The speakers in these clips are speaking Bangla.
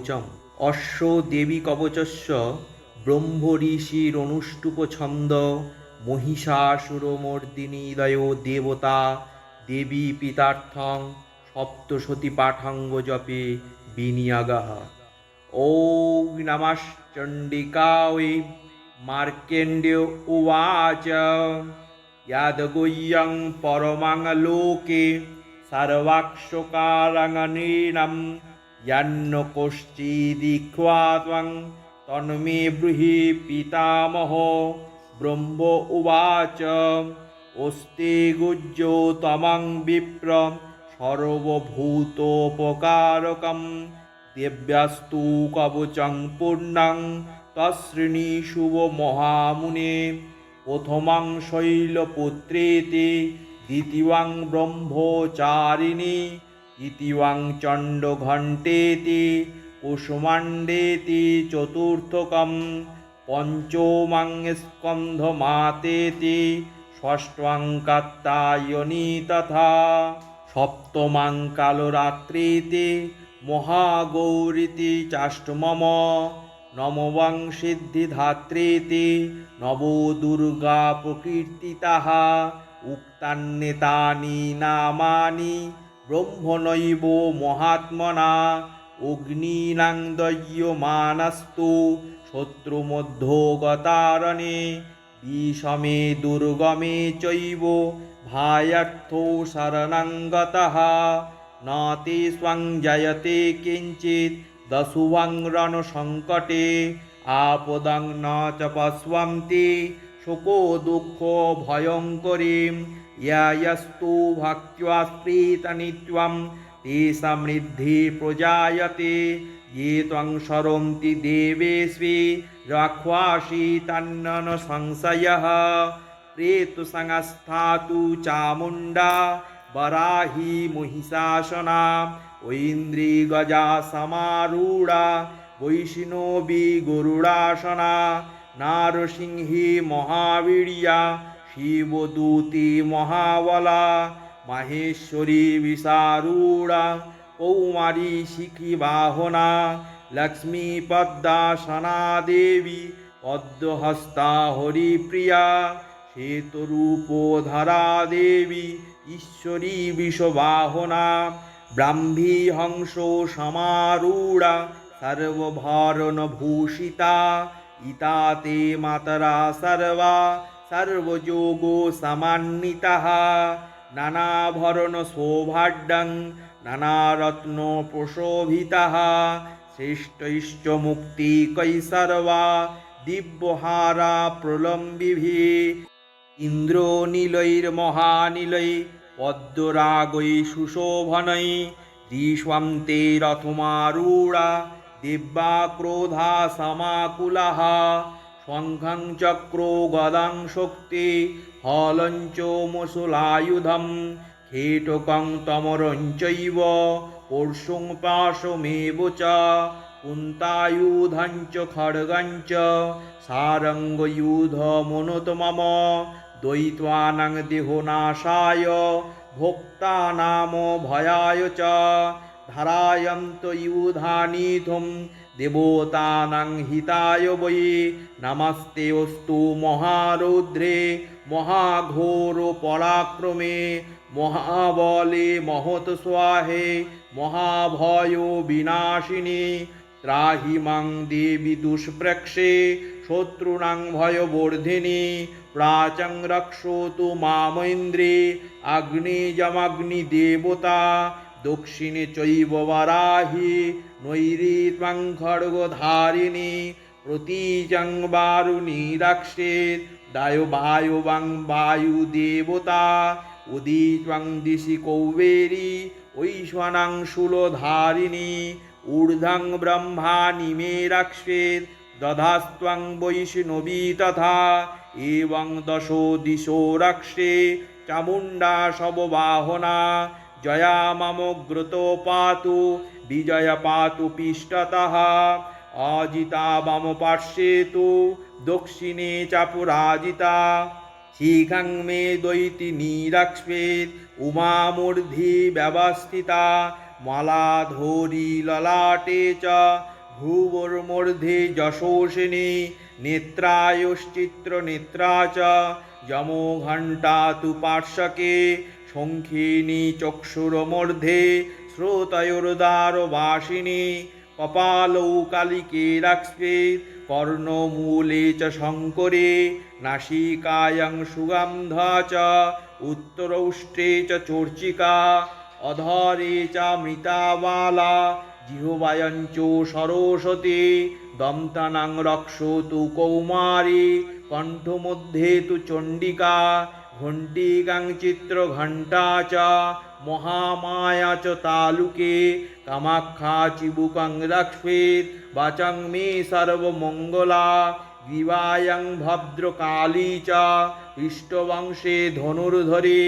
কবচম। অশ্ব দেবী কবচস্ব ব্রহ্ম ঋষির অনুষ্টুপ ছন্দ মহিষাসুর মর্দিনী দয় দেবতা, দেবী পিতার্থং সপ্তসতী পাঠাঙ্গ জপে বিনিয়াগাহ ও নমশ্চণ্ডিকায় মার্কেণ্ডেয় উবাচ। ইয়াদগুয়্যং পরমাং লোকে সর্বাক্ষকারং নীণম ইয়ান্ন কোশ্চিদিক্ষ্বাং তন্মে ব্রুহি পিতামহ ব্রহ্ম উবাচ অস্তি গুজ্জ তমাং বিপ্র সর্বভূতোপকারকম দেব্যাস্তু কবচং পূর্ণাং তশ্রেণী শুভ মহামুনে প্রথমাং শৈলপুত্রেতে দ্বিতীয়াং ব্রহ্মচারিণী দ্বিতীয়াং চণ্ড ঘণ্টেতি কুসুমাণ্ডেতি চতুর্থকম পঞ্চমাং স্কন্ধ মাতেতি ষষ্ঠাং কাত্তায়নী তথা সপ্তমাং কালরাত্রিতি মহাগৌরীতি চাষ্টমম নমবাং সিদ্ধিধাত্রীতি নব দুর্গা প্রকীর্তিতাহা উক্তান্যেতানি নামানি ব্রহ্মনৈব মহাত্মনা অগ্নিনাং দয়্যমানাস্তু শত্রুমধ্যগতারণে বিষমে দুর্গমে চৈব, ভায়ার্থ শরণাঙ্গত। না তে স্বং জয়তে কিঞ্চিত দশুভং রণসংকটে আপদং ন চ পশ্বন্তি শোক দুঃখ ভয়ঙ্করীম यायस्तु भक्त्या स्प्रीतनित्वं ते समृद्धि प्रजायते ये त्वं शरन्ति देवेष्वि रक्ष्वासि तन्न न संशयः प्रेतुसंस्थातु चामुण्डा वराही महिषासना ऐन्द्री गजा समारूढा वैष्णवी गरुडासना नारसिंही महावीर्या শিবদূতি মহাবলা, মাহেশ্বরী বিশারূঢ়া, কৌমারী শিখি বাহনা লক্ষ্মী পদ্মা সনা দেবী পদ্মহস্তা হরিপ্রিয়া শ্বেতরূপধরা দেবী ঈশ্বরী বিষবাহনা, ব্রাহ্মী হংস সমারূঢ়া, সর্বভারণভূষিতা, ইতাতে মাতরা সর্বা সর্বযোগ সমান্বিতাः নানাভরণ শোভাঢ্যং নানারত্ন প্রশোভিতাः শ্রেষ্ঠৈশ্চ মুক্তিকৈ সর্বা দিব্যহারা প্রলম্বিভিः ইন্দ্রনীলৈর্মহানীলৈ পদ্মরাগৈ সুশোভনৈ দৃশ্যন্তে রথমারূঢ়া দিব্যা ক্রোধা সমাকুলাः শঙ্খং চক্রো গদাং শক্তি, হলঞ্চ মুসুলায়ুধম খেটকং তমরঞ্চৈব, পর্শুং পাশমেব চ, কুন্তায়ুধঞ্চ খড়গঞ্চ সারঙ্গয়ুধমনুত মম দ্বৈত্বানাং দেহনাশায়, ভোক্তানাম ভয়ায় চ ধারায়ন্ত ইউধানিথুম দেবতানাং হিতায় বৈ। নমস্তে অস্তু মহারৌদ্রে, মহাঘোর পরাক্রমে, মহাবলে মহৎ স্বাহে, মহাভয় বিনাশিনী। ত্রাহি মাং দেবী দুষ্প্রেক্ষে শত্রুণাং ভয়বর্ধিনী। প্রাচং রক্ষোতু মামৈন্দ্রে অগ্নিজমগ্নি দেবতা, দক্ষিণে চৈব বারাহি। নৈরে ত্বং খড়গধারিণী প্রতীচং বারুণী রক্ষেত দায় বায়ু বাং বায়ু দেবতা উদীত্বং দিশি কৌবেরী ঐশ্বনাং শূলধারিণী ঊর্ধ্বং ব্রহ্মাণি মে রক্ষেত দধাস্ত্বং বৈষ্ণবী তথা এবং দশো দিশো রক্ষে চামুণ্ডা শববাহনা জয়া মমগ্রত পাতু বিজয় পাতু পৃষ্ঠতः অজিতা বাম পার্শ্বে তু দক্ষিণে চাপুরাজিতা। শিখাং মে দৈতি নিরক্ষ্যেত উমামূর্ধি ব্যবস্থিতা। মালাধরি ললাটে চ ভ্রুবর্মর্ধে যশোষিনী নেত্রায়শ্চিত্র নেত্রা চ। যমো ঘণ্টা তু পার্শ্বকে শঙ্খিনী চক্ষুরমর্ধে শ্রোতয়োর্দার বাসিনী কপালৌ কালিকে রাক্ষ্মে কর্ণমূলে চ শঙ্করে, নাসিকায়ং সুগন্ধ চ, উত্তরৌষ্টে চ চর্চিকা, অধরে চ মৃতাবালা, জিহবায়ঞ্চ সরস্বতী, দন্তানাং রক্ষতু কৌমারী, কণ্ঠমধ্যে তু চণ্ডিকা ঘণ্টিকাং চিত্রঘণ্টা চ, মহামায়া চ তালুকে, কামাখ্যা চিবুকং রক্ষ্মীর বাচং মে সর্বমঙ্গলা গ্রীবায়ং ভদ্রকালী চ পৃষ্ঠবংশে ধনুর্ধরে,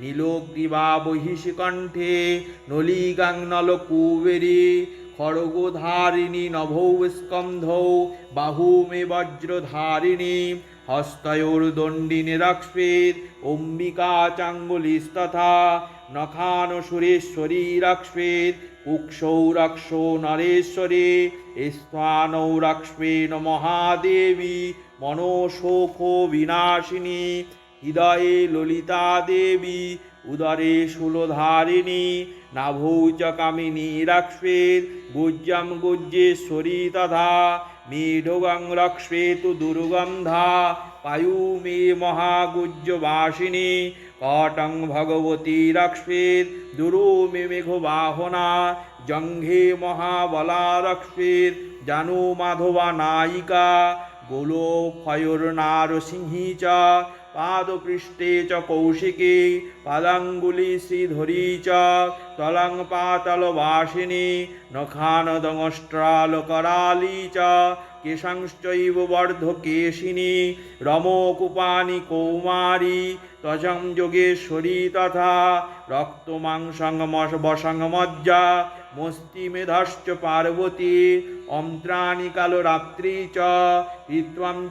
নীলগ্রীবা বহিষ্কণ্ঠে, নলিকাং নলকুবেরী, খড়গধারিণী নভৌ স্কন্ধৌ বাহু মে বজ্রধারিণী হস্তয়োর্দণ্ডিনী রক্ষ্মীর অম্বিকা চাঙ্গুলিস্তথা নখান সুরেশ্বরী রক্ষ্মীর কুক্ষৌ রক্ষো নরেশ্বরী স্থানৌ রক্ষ্মেণ মহাদেবী মনোশোক বিনাশিনী, হৃদয়ে ললিতা দেবী উদরে শূলধারিণী নাভৌ চ কামিনী রক্ষ্মের গুজ্জম গুজ্জেশ্বরী তথা মেঢগং রক্ষ্মেতু দুর্গন্ধা পায়ু মে মহাগুজ্জবাসিনী কটং ভগবতী রক্ষ্মের দুরু মে মেঘবাহনা জঙ্ঘে মহাবলা রক্ষ্মের জানু মাধবা নায়িকা গোলোক্ষয়োর নারসিংহী চ পাদপৃষ্ঠে চ কৌশিকে পাদাঙ্গুলি শ্রীধরী চ তলং পাতলবাসিনী নখানদংষ্ট্রালকরালী চ কেশাংশ্চৈব বর্ধকেশিনী রমকুপানি কৌমারী ত্বজং যোগেশ্বরী তথা রক্তমাংসংমশ বসংমজ্জা মস্তিমেধশ্চ পার্বতী অন্ত্রাণি কালো রাত্রি চ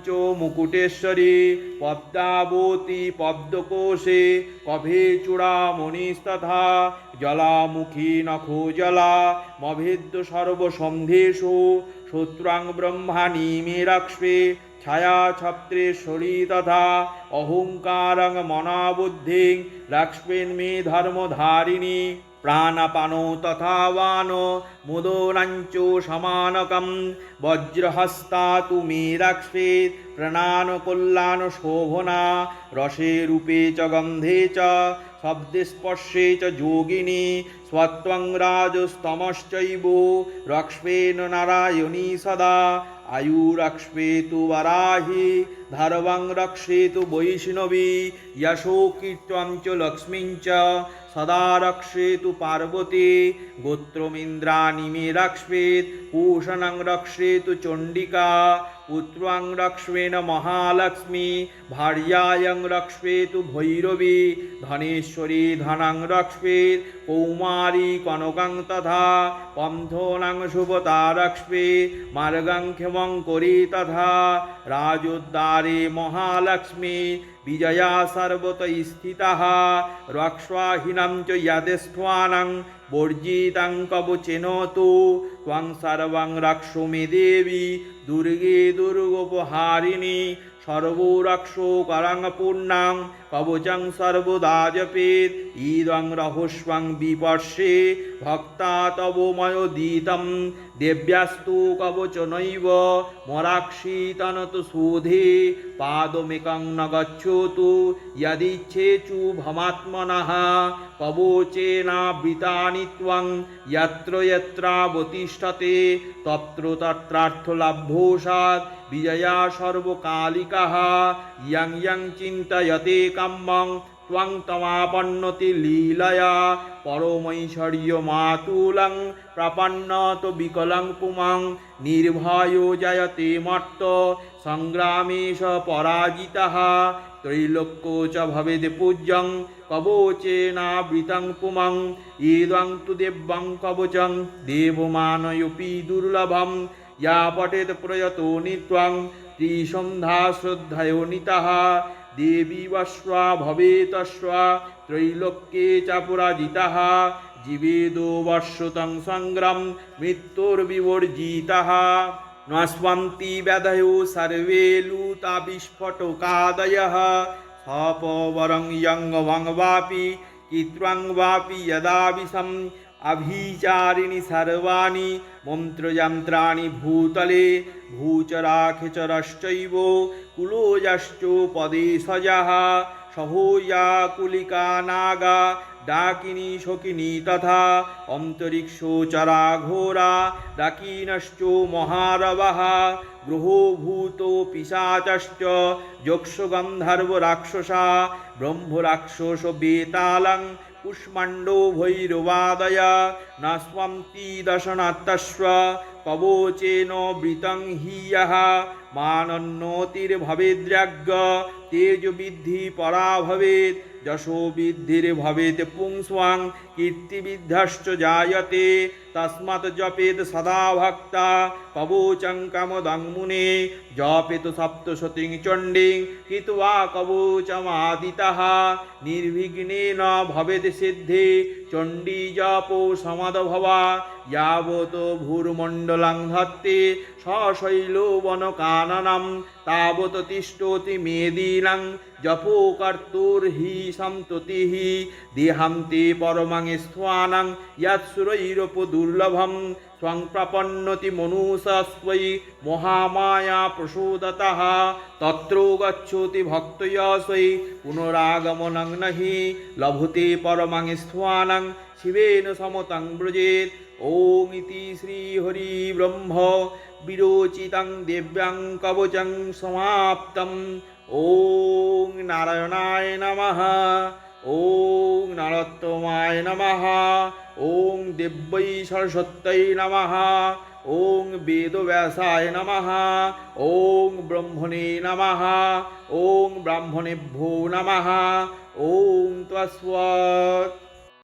চ মুকুটেশ্বরী পদ্মাবতী পদ্মকোশে কভে চূড়ামণিস্তথা জলামুখী নখো জলা মভেদ্য সর্বসন্ধেষু শত্রুং ব্রহ্মাণি মে রক্ষ্মে ছায়া ছত্রেশ্বরী তথা অহংকারং মনাবুদ্ধিং লক্ষ্মীন মে ধর্মধারিণী প্রাণপানো তথা বান মুদোরাঞ্চ সমানকম বজ্রহস্তা তু মে রক্ষ্মের প্রণান কল্যাণ শোভনা রসে রূপে চ গন্ধে চ শব্দে স্পর্শে চ যোগিনী স্বত্বং রাজস্তমশ্চৈব রক্ষ্মেন নারায়ণী সদা আয়ুরক্ষ্মেতু বরাহি, ধর্বং রক্ষেতু বৈষ্ণবী, যশো কীর্তং চ লক্ষ্মীং চ, সদা রক্ষেতু পার্বতী, গোত্রমিন্দ্রাণি মে রক্ষ্মেত ভূষণং রক্ষেতু চণ্ডিকা, পুত্রাং রক্ষ্মেণ মহালক্ষ্মী, ভার্যায়ং রক্ষ্মেতু ভৈরবী, ধনেশ্বরী ধনং রক্ষ্মেত কৌমারী কনকাং তথা পন্থনাং শুভতারক্ষ্মী মার্গাং ক্ষেমং করি তথা রাজোদ্দারে মহালক্ষ্মী বিজয়া সর্বত স্থিতা রক্ষ্বাহীনম চ ইয়াদেষ্ঠানং কব কবচেনতু ত্বং সর্বং রক্ষুমি দেবী দুর্গে দুর্গোপহারিণী সর্বরক্ষো করং পূর্ণাং কবচং সর্বদা জপেত ঈদং রহস্যং বিপর্ষে ভক্তা তব ময়োদিতম দেব্যাস্তু কবচ নৈব, মরাক্ষী তনত সুধে, পাদমেকং ন গচ্ছতু যদিচ্ছেচু ভমাত্মনः। কবচেনাবৃতানি যত্র যত্রাবতিষ্ঠতে তত্র তত্রার্থলাভ্যোষাদ বিজয়া সর্বকালিকা ইয়ং ইয়ং চিন্তয়তে কাম্যং ং তমাপন্নতি লীলয়া পরমৈশ্বর্য মাতুলং প্রপন্নত বিকলং পুমং নির্ভয় জয়তে মর্ত সংগ্রামেশ পরাজিতা ত্রৈলোক্য চ ভবেদ পূজ্যং কবচেনাবৃতং পুমং ঈদং তু দেব্যং কবচং দেবমানয়পি দুর্লভম ইয়া পটেত প্রয়ত নিত্বং ত্রিসন্ধ্যা শ্রদ্ধায়নিতাহ দেবী বস্বা ভবেতস্বা ত্রৈলোক্যে চ পুরাজিতা জীবেদো বর্ষতং সংগ্রাম মৃত্যুর্বিবর্জিতা নস্বন্তি ব্যধয়ো সর্বে লুতাবিস্ফটকাদয়ঃ হপবরং ইয়ঙ্গভং বাপি কিত্রং বাপি যদাবিষম অভীচারিণী সর্বাণি মন্ত্রযন্ত্রাণি ভূতলে ভূচরাখেচরশ্চৈব কুলোজাশ্চ পদে সজা সহোয়া কুলিকা নাগা ডাকিনী শকিনী তথা অন্তরিক অন্তরিক্ষোচরা ঘোরা ডাকিনশ্চ মহারবাহ গ্রহভূত পিসাচশ্চ যক্ষগন্ধর্ব রাক্ষসা ব্রহ্মরাক্ষস বেতালং কুষ্মাণ্ড ভৈরবাদয়া নাস্বন্তি দশনাত্তস্ব কবচেন বৃতং হিয়াহ হিয়হ মানন্নতির্ভবেদ্রাজ্ঞ তেজবিদ্ধি পরাভবেদ যশো বিদ্ধির ভবেত পুংস্বাং কীর্তিবিদ্ধশ্চ জায়তে, তস্মাৎ জপেত সদা ভক্তা, কবুচং কামদং মুনে, জপেত সপ্তশতীং চণ্ডীং হিত্বা কবুচমাদিতাহ নির্বিঘ্নে ন ভবেত সিদ্ধে, চণ্ডী জপ সমাদভবা যাবত ভূর্মণ্ডলং ধত্তে সশৈল বন সশৈলবনকাননম তাবত তিষ্ঠতি মেদিনং, জপো কর্তুর্হি সন্ততিহি দেহান্তে পরমাং স্থ্বানাং ইয়াৎসুরৈরপ দুর্লভম সংপ্রাপন্নতি মনুষস্বৈ মহামায়া প্রসূদত তত্র গচ্ছতি ভক্তয়সৈ পুনরাগমনং নহি লভতে পরমাং স্থ্বানাং শিবেন সমতং ব্রজেত ওং ইতি শ্রীহরি ব্রহ্ম বিরোচিতং দিব্যাং কবচং সমাপ্তম ওং নারায়ণায় নমঃ ওং নারত্তমায় নমহা ওং দেব্যৈ সরস্বত্যৈ নমঃ। ওং বেদব্যাসায় নমঃ। ওং ব্রহ্মণে নমঃ। ওং ব্রাহ্মণেভ্যো নমঃ। ওং তস্বত